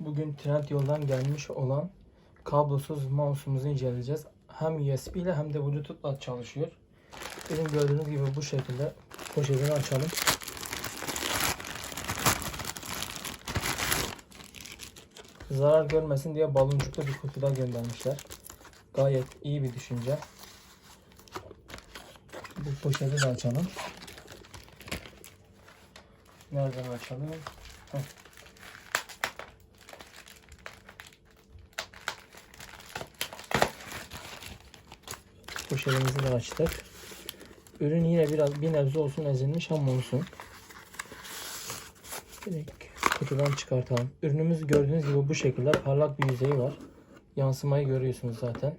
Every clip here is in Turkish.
Bugün Trendyol'dan gelmiş olan kablosuz mouse'umuzu inceleyeceğiz. Hem USB ile hem de Bluetooth'la çalışıyor. Ürün gördüğünüz gibi bu şekilde poşetini açalım. Zarar görmesin diye baloncuklu bir kutuda göndermişler. Gayet iyi bir düşünce. Bu poşeti de açalım. Nereden açalım? Heh. Poşetimizi de açtık. Ürün yine biraz bir nebze olsun ezilmiş ama olsun. Direkt kutudan çıkartalım. Ürünümüz gördüğünüz gibi bu şekilde parlak bir yüzeyi var. Yansımayı görüyorsunuz zaten.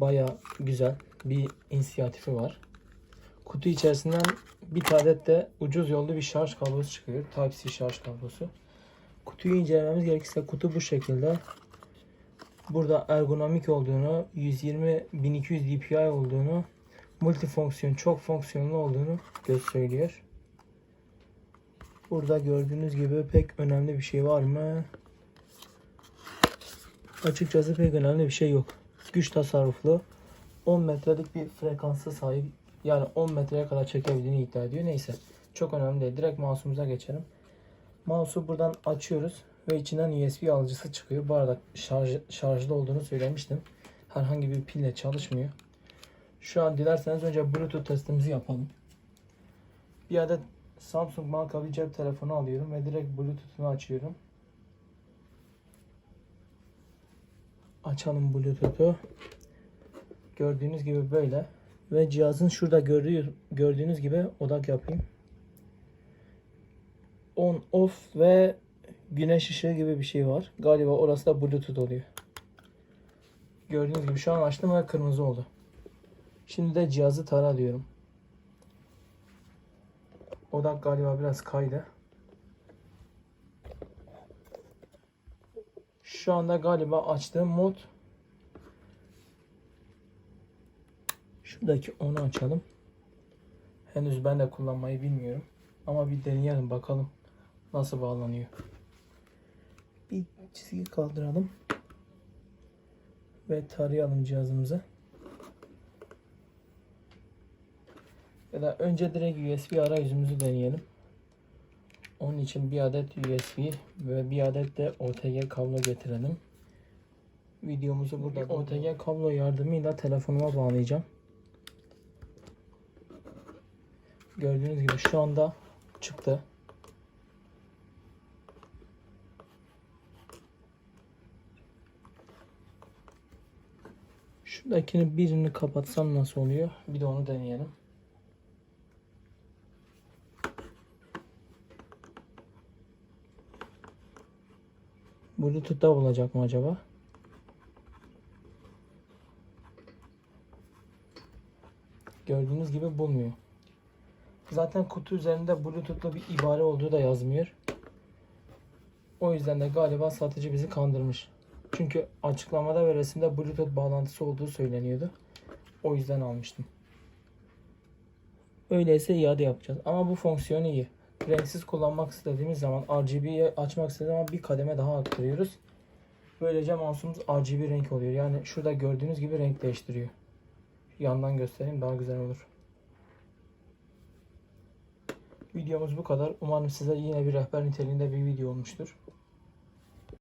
Baya güzel bir inisiyatifi var. Kutu içerisinden bir adet de ucuz yollu bir şarj kablosu çıkıyor. Type-C şarj kablosu. Kutuyu incelememiz gerekirse kutu bu şekilde. Burada ergonomik olduğunu, 120 1200 dpi olduğunu, multifonksiyon, çok fonksiyonlu olduğunu gösteriyor. Burada gördüğünüz gibi pek önemli bir şey var mı? Açıkçası pek önemli bir şey yok. Güç tasarruflu. 10 metrelik bir frekansı sahip. Yani 10 metreye kadar çekebildiğini iddia ediyor. Neyse. Çok önemli değil. Direkt mouse'umuza geçelim. Mouse'u buradan açıyoruz ve içinden USB alıcısı çıkıyor. Bu arada şarj, şarjlı olduğunu söylemiştim. Herhangi bir pille çalışmıyor. Şu an dilerseniz önce Bluetooth testimizi yapalım. Bir adet Samsung marka bir cep telefonu alıyorum ve direkt Bluetooth'unu açıyorum. Açalım Bluetooth'u. Gördüğünüz gibi böyle. Ve cihazın şurada gördüğü, gördüğünüz gibi odak yapayım. On, off ve güneş ışığı gibi bir şey var. Galiba orası da Bluetooth oluyor. Gördüğünüz gibi şu an açtım ve kırmızı oldu. Şimdi de cihazı tara diyorum. Odak galiba biraz kaydı. Şu anda galiba açtığım mod Şuradaki onu açalım. Henüz ben de kullanmayı bilmiyorum. Ama bir deneyelim bakalım nasıl bağlanıyor. Bir çizgi kaldıralım. Ve tarayalım cihazımızı. Ya da önce direkt USB arayüzümüzü deneyelim. Onun için bir adet USB ve bir adet de OTG kablo getirelim. Videomuzu burada OTG kablo yardımıyla telefonuma bağlayacağım. Gördüğünüz gibi şu anda çıktı. Şuradakini birini kapatsam nasıl oluyor? Bir de onu deneyelim. Bluetooth'ta olacak mı acaba? Gördüğünüz gibi bulmuyor. Zaten kutu üzerinde Bluetooth'lu bir ibare olduğu da yazmıyor. O yüzden de galiba satıcı bizi kandırmış. Çünkü açıklamada ve resimde Bluetooth bağlantısı olduğu söyleniyordu. O yüzden almıştım. Öyleyse iade yapacağız. Ama bu fonksiyon iyi. Renksiz kullanmak istediğimiz zaman RGB'yi açmak istediğimiz zaman bir kademe daha arttırıyoruz. Böylece mouse'umuz RGB renk oluyor. Yani şurada gördüğünüz gibi renk değiştiriyor. Yandan göstereyim daha güzel olur. Videomuz bu kadar. Umarım size yine bir rehber niteliğinde bir video olmuştur.